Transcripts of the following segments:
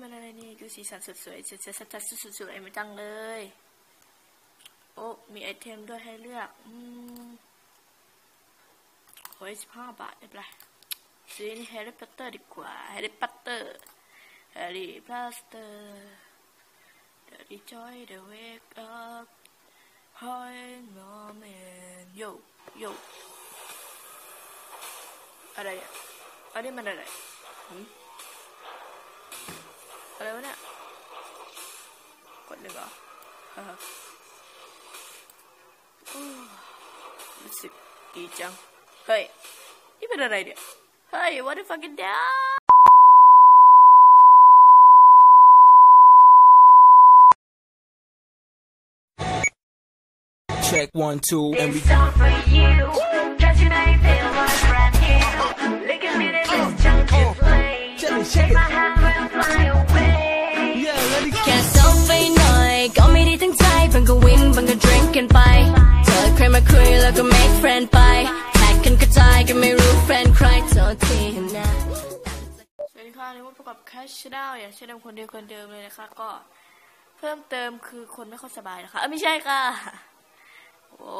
มันอะไรนี่ ดูสีสันสดสวยสดสดสดสดสวยไม่จังเลย โอ้ มีไอเทมด้วยให้เลือก อืมโอ้ยสิบห้าบาทได้ปะซื้อนี่แฮร์รี่พอตเตอร์ดีกว่าแฮร์รี่พอตเตอร์แฮร์รี่พอตเตอร์ The joy the wake up Hi moment Yo Yo อะไรเนี่ยอันนี้มันอะไรหืม อะไรวะเนี่ย กดหนึ่งเหรอฮ่าฮ่าโอ้รู้สึกดีจัง เฮ้ย นี่เป็นอะไรเนี่ย เฮ้ย what the fucking hell Check one, two, and we It's all for you. Just you make me feel like brand new. Look at me, this is junk to play. Jelly, Take shake my it. hand, we'll fly away. แค่ซลฟี่หน่อย ก็ไม่ได้ทั้งใจบางก็วินบางก็ดริงกันไปเธอใครมาคุยแล้วก็ make friend ไปแท็กกันกระจายก็ไม่รู้ friend ใครโทษทีนะสวัสดีค่ะนี่ว่าพบกับแคชช n ด l อย่างเช่นเดิมคนเดียวคนเดิมเลยนะคะก็เพิ่มเติมคือคนไม่ค่อยสบายนะคะไม่ใช่ค่ะโอ้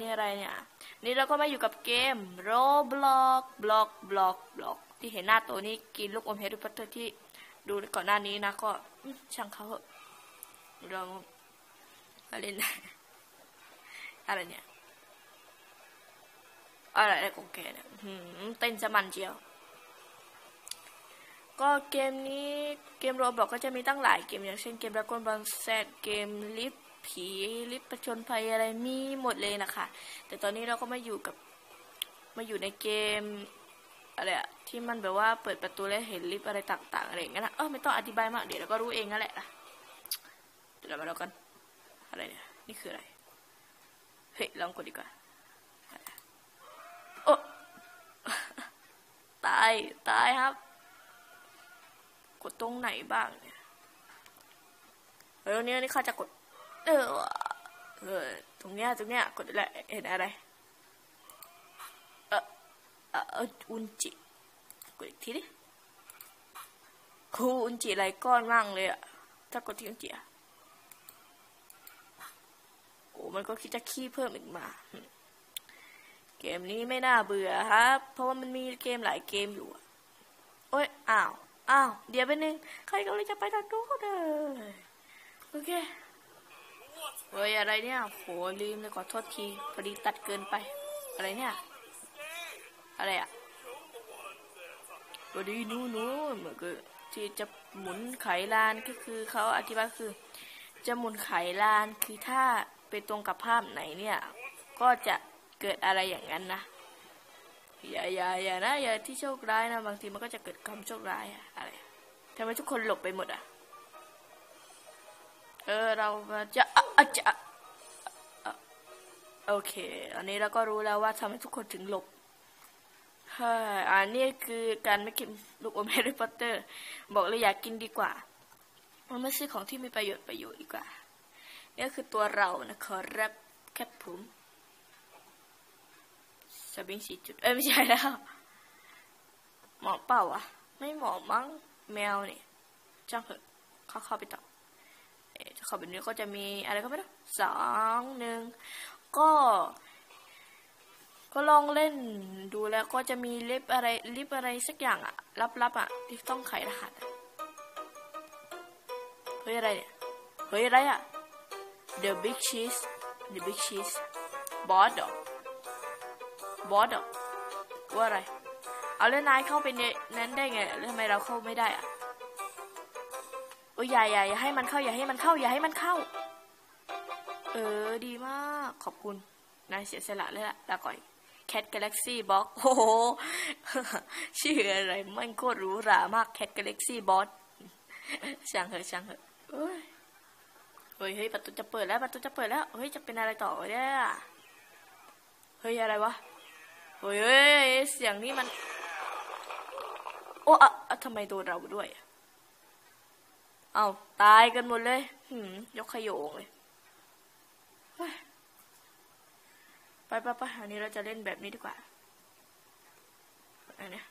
นี่อะไรเนี่ย นี่เราก็มาอยู่กับเกม Roblox Block Block Block ที่เห็นหน้าตัวนี้กินลูกอมแฮร์รี่พอตเตอร์ที่ ดูก่อนหน้านี้นะก็ช่างเขาเถอะเรามาเล่นอะไรเนี่ย อะไรของแกเนี่ยหืมเต้นจะมันเจียว ก็เกมนี้เกมโรบอกก็จะมีตั้งหลายเกมอย่างเช่นเกมดราก้อนบอลแซดเกมลิฟผีลิฟประชนภัยอะไรมีหมดเลยนะคะแต่ตอนนี้เราก็มาอยู่กับมาอยู่ในเกม อะไรอะที่มันแบบว่าเปิดประตูแล้วเห็นลิฟต์อะไรต่าง ๆ อะไรอย่างเงี้ยนะเออไม่ต้องอธิบายมากเดี๋ยวเราก็รู้เองนั่นแหละนะเดี๋ยวเรามาดูกันอะไรเนี่ยนี่คืออะไรเฮ้ยลองกดดีกว่าโอ้ตายตายครับ กดตรงไหนบ้างเนี่ยเออเนี่ยนี่ข้าจะกด เออเออตรงเนี้ยตรงเนี้ยกดอะไรเห็นอะไร อุนจิกดอีกทีดิคูอุนจิไหลก้อนมากเลยอะถ้ากดที่อุนจิอะโอ้มันก็คิดจะขี้เพิ่มอีกมา เกมนี้ไม่น่าเบื่อครับ เพราะว่ามันมีเกมหลายเกมอยู่อโอ้ยอ้าวอ้าวเดี๋ยวไปบนึงใครกำลังจะไปทางนู้นเลยโอเคเฮ้ยอะไรเนี่ยโหลืมเลยขอโทษทีพอดีตัดเกินไป อะไรเนี่ย อะไรอะพอดีนู้นนู้นเหมือนกับที่จะหมุนไขลานก็คือเขาอธิบายคือ จะหมุนไขลานคือถ้าไปตรงกับภาพไหนเนี่ย ก็จะเกิดอะไรอย่างนั้นนะอย่าอย่าอย่านะอย่าที่โชคร้ายนะบางทีมันก็จะเกิดความโชคร้ายอะอะไรทำไมทุกคนหลบไปหมดอะเออเราจะอะจะอะอะโอเค อันนี้เราก็รู้แล้วว่าทำให้ทุกคนถึงหลบ เฮ้ยอันนี้คือการไม่กินลูกอมแฮร์รี่พอตเตอร์ บอกเลยอยากกินดีกว่า มันไม่ใช่ของที่มีประโยชน์ประโยชน์ดีกว่า นี่คือตัวเรานะขอรับแคปผมสบิงสีจุด เอ้ยไม่ใช่แล้ว หมอเปล่าอะ ไม่หมอมั้งแมวเนี่ยจ้างเถอะเข้าเข้าไปต่อเอ่อเข้าไปนี้ก็จะมีอะไรก็ไม่รู้สองหนึ่งก็ ก็ลองเล่นดูแล้วก็จะมีลิฟอะไรลิฟอะไรสักอย่างอะลับๆอะที่ต้องไขรหัสเฮ้ยอะไรเนี่ยเฮ้ยอะไรอะ The Big Cheese The Big Cheese บอสเหรอบอสเหรอว่าอะไร เอาแล้วนายเข้าไปในนั้นได้ไงแล้วทำไมเราเข้าไม่ได้อะโอ้ยอย่าอย่าอย่าให้มันเข้าอย่าให้มันเข้าอย่าให้มันเข้า เออดีมากขอบคุณนายเสียสละเลยล่ะลาก่อย Cat Galaxy Box โอ้โห ชื่ออะไรมันโคตรหรูหรามาก Cat Galaxy Box ช่างเหอะช่างเหอะเฮ้ยเฮ้ยประตูจะเปิดแล้วประตูจะเปิดแล้วเฮ้ยจะเป็นอะไรต่อเนี่ยเฮ้ยอะไรวะเฮ้ยเสียงนี้มัน โอ้อะอทำไมโดนเราด้วยอะเอาตายกันหมดเลยหืมยกขยโยงเลยเฮ้ย ไปไปไปอันนี้เราจะเล่นแบบนี้ดีกว่าอันเนี้ย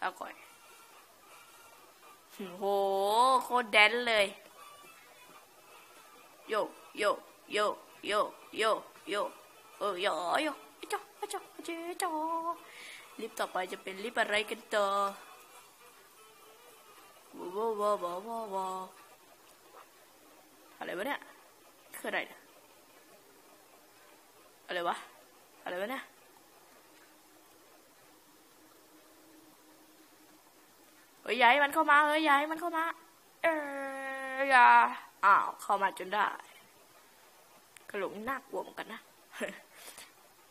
เอาก่อยโห โคตรแดนเลย โยโยโยโยโยโยเออโยโยจ้าจ้าจ้าจ้าลิฟต์ต่อไปจะเป็นลิฟต์อะไรกันต่อว้าวว้าวว้าวว้าวอะไรวะเนี่ย คืออะไรเนี่ยอะไรวะ อะไรวะเนี่ย เฮ้ยอยาให้มันเข้ามา เฮ้ยอยาให้มันเข้ามา เอออย่าอ้าว เข้ามาจนได้กระหลงน่ากลัวเหมือนกันนะ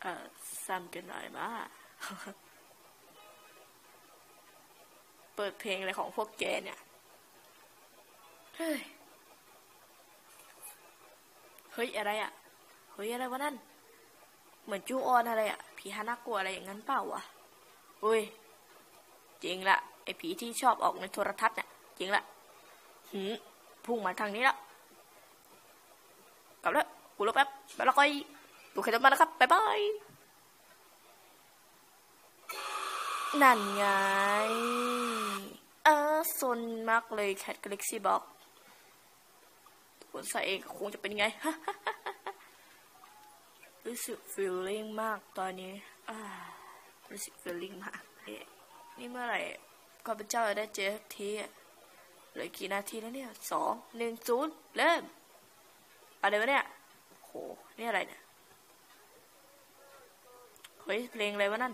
เออซ้ำกันหน่อยมาเปิดเพลงอะไรของพวกแกเนี่ย เฮ้ย เฮ้ยอะไรอะ่ะเฮ้ยอะไรวะนั่น เหมือนจูออนอะไรอะ่ะผีฮาน่ากลัวอะไรอย่างนั้นเปล่าวะอุ้ยจริงละไอ้ผีที่ชอบออกในโทรทัศน์เนี่ยจริงละหืมพุ่งมาทางนี้แล้วกลับแล้วกูลบแป๊บไปแล้วก็ดูใครจะมานะครับบ๊ายบายนั่นไงเออซนมากเลยแคทกาแล็กซี่บอก นใส่เองคงจะเป็นไง รู้สึกฟีลลิ่งมากตอนนี้รู้สึกฟีลลิ่งมากเอ๊ะนี่เมื่อไหร่ข้าพเจ้าจะได้เจอทีเหลือกี่นาทีแล้วเนี่ยสองหนึ่งศูนย์เริ่มอะไรวะเนี่ยโหนี่อะไรเนี่ยเฮ้ยเพลงอะไรวะนั่น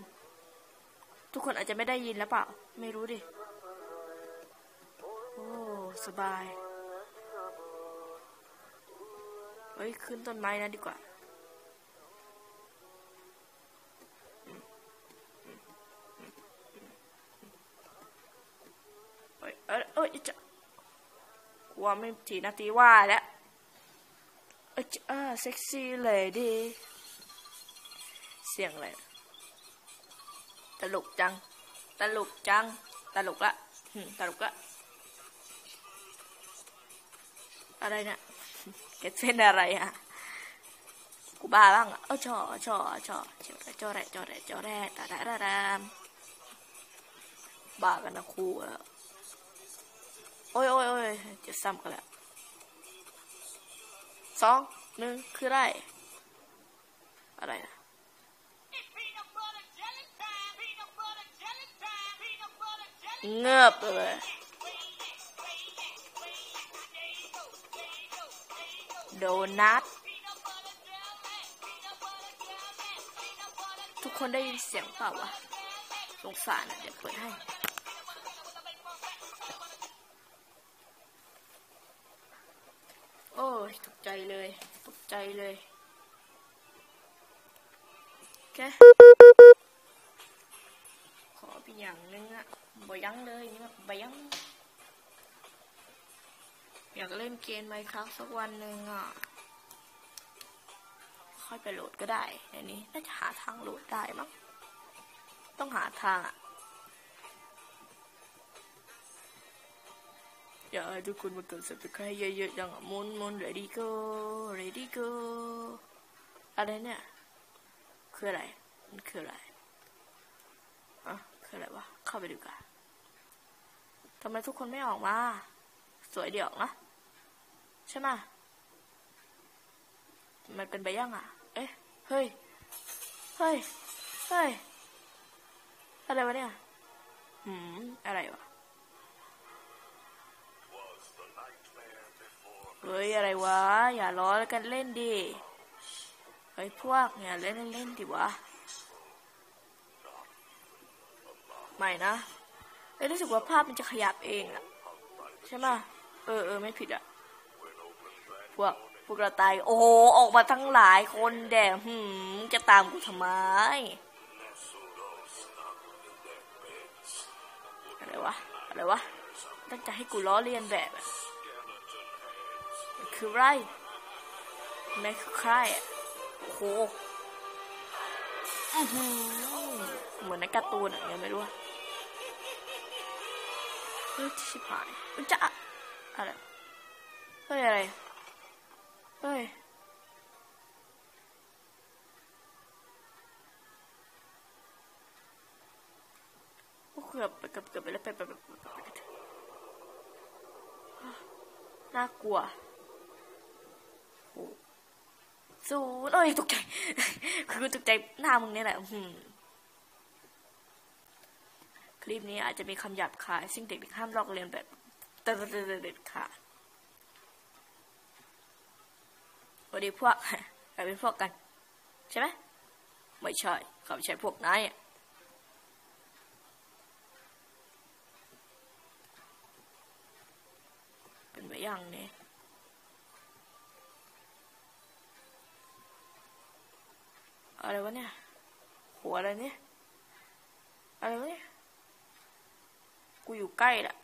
ทุกคนอาจจะไม่ได้ยินแล้วเปล่า ไม่รู้ดิ โอ้ สบาย เฮ้ย ขึ้นต้นไม้นะดีกว่าเฮ้ยเอ้ย เอ้ยจะกลัวไม่ทีนาทีว่าแล้ว เอ้ยจะอ่าเซ็กซี่เลยดี เสียงอะไร ตลกจัง ตลกจัง ตลกละหึตลกละอะไรเนี่ย เก็ตเส้นอะไรอะกูบ้าบ้างอะเออชอชอชอชอจอแรจอแรจอแรตาดาดาดาบ้ากันนะครูแล้วโอ้ยโอ้ยโอ้ยจะซ้ำกันแล้วสองหนึ่งคือไรอะไรนะเงือบเลย โดนัททุกคนได้ยินเสียงเปล่าวะสงสารอะเดี๋ยวเปิดให้โอ้ยตกใจเลยตกใจเลยแกขอเป็นอย่างหนึงอะบ่ยั้งเลยนี่แบบบ่ยั้ง อยากเล่นเกมไหมครับสักวันหนึ่งอะ ค่อยไปโหลดก็ได้อันนี้น่าจะหาทางโหลดได้มั้ง ต้องหาทางอะอยากให้ทุกคนมากด subscribe เยอะๆจังอะมุนมุน ready go ready go อะไรเนี่ย คืออะไร มันคืออะไร อะ คืออะไรวะ เข้าไปดูกันทำไมทุกคนไม่ออกมา สวยเดี่ยวนะ ช่ไหมมันเป็นไปยังอะ เอ๊ะ เฮ้ย เฮ้ย เฮ้ย อะไรวะเนี่ย หืม อะไรวะ เฮ้ย อะไรวะ อย่าล้อกันเล่นดิ เฮ้ย พวกเนี่ยเล่นเล่นดิวะ ไม่นะเอ้รู้สึกว่าภาพมันจะขยับเองอะใช่ไหมเออเออไม่ผิดอะ พวกพวกเราตาย โอ้โห ออกมาทั้งหลายคนแดงหืมจะตามกูทำไมอะไรวะ อะไรวะ ตั้งใจให้กูล้อเลียนแบบคือไรมันคือใครอะโอ้โหเหมือนในการ์ตูนอะยังไม่รู้อะเฮ้ยชิบหายจะอะไรเฮ้ยอะไร เฮ้ยโอ้โหกือบเกือบเกือบไปแล้วไปไปไปไปไปน่ากลัวโอ้ศูนเอ้ยตกใจ คือตกใจหน้ามึงเนี่ยแหละหือคลิปนี้อาจจะมีคำหยาบคาย ซึ่งเด็กๆห้ามลอกเลียนแบบเด็ดขาด วันนี้พวกใครเป็นพวกกัน ใช่ไหมไม่ใช่เขาไม่ใช่พวกนายเป็นไปยังเนี่ยอะไรวะเนี่ยหัวอะไรเนี่ยอะไรวะเนี่ยกูอยู่ใกล้ละ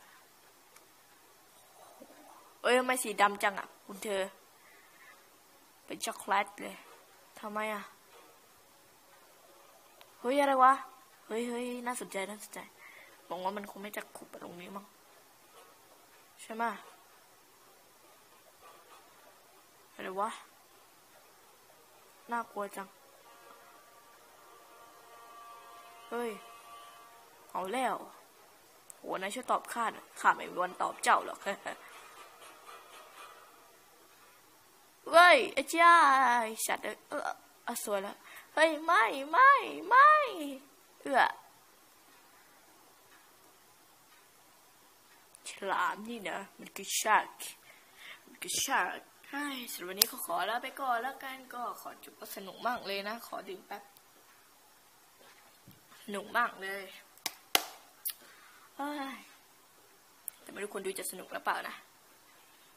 เอ้ยทำไมสีดำจังอะ คุณเธอ เป็นช็อกโกแลตเลยทำไมอะ เฮ้ย อะไรวะ เฮ้ยเฮ้ยน่าสนใจ น่าสนใจหวังว่ามันคงไม่จะขุบไปตรงนี้มั้งใช่ไหมอะไรวะ น่ากลัวจัง เฮ้ย เอาแล้วโหนายช่วยตอบข้าหน่อยข้าไม่มีวันตอบเจ้าหรอก เฮ้ยอ้จ้าไอ้สัตว์เอออเออสวยแล้วเฮ้ยไม่ไม่ไม่เอื้อฉลามนี่นะมันคือชาร์กมันคือชาร์กใช่สำหรับวันนี้ก็ขอลาไปก่อนแล้วกันก็ขอจุบก็สนุกมากเลยนะ ขอดื่มแป๊บสนุกมากเลยแต่ไม่รู้คนดูจะสนุกหรือเปล่านะ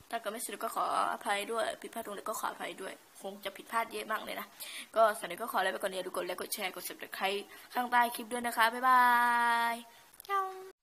ถ้าเกิดไม่สนุกก็ขออภัยด้วย ผิดพลาดตรงไหนก็ขออภัยด้วย คงจะผิดพลาดเยอะมากเลยนะ ก็สำหรับวันนี้ก็ขอลาไปก่อนเดี๋ยวดูกดไลค์กดแชร์กด subscribe ข้างใต้คลิปด้วยนะคะ บ๊ายบาย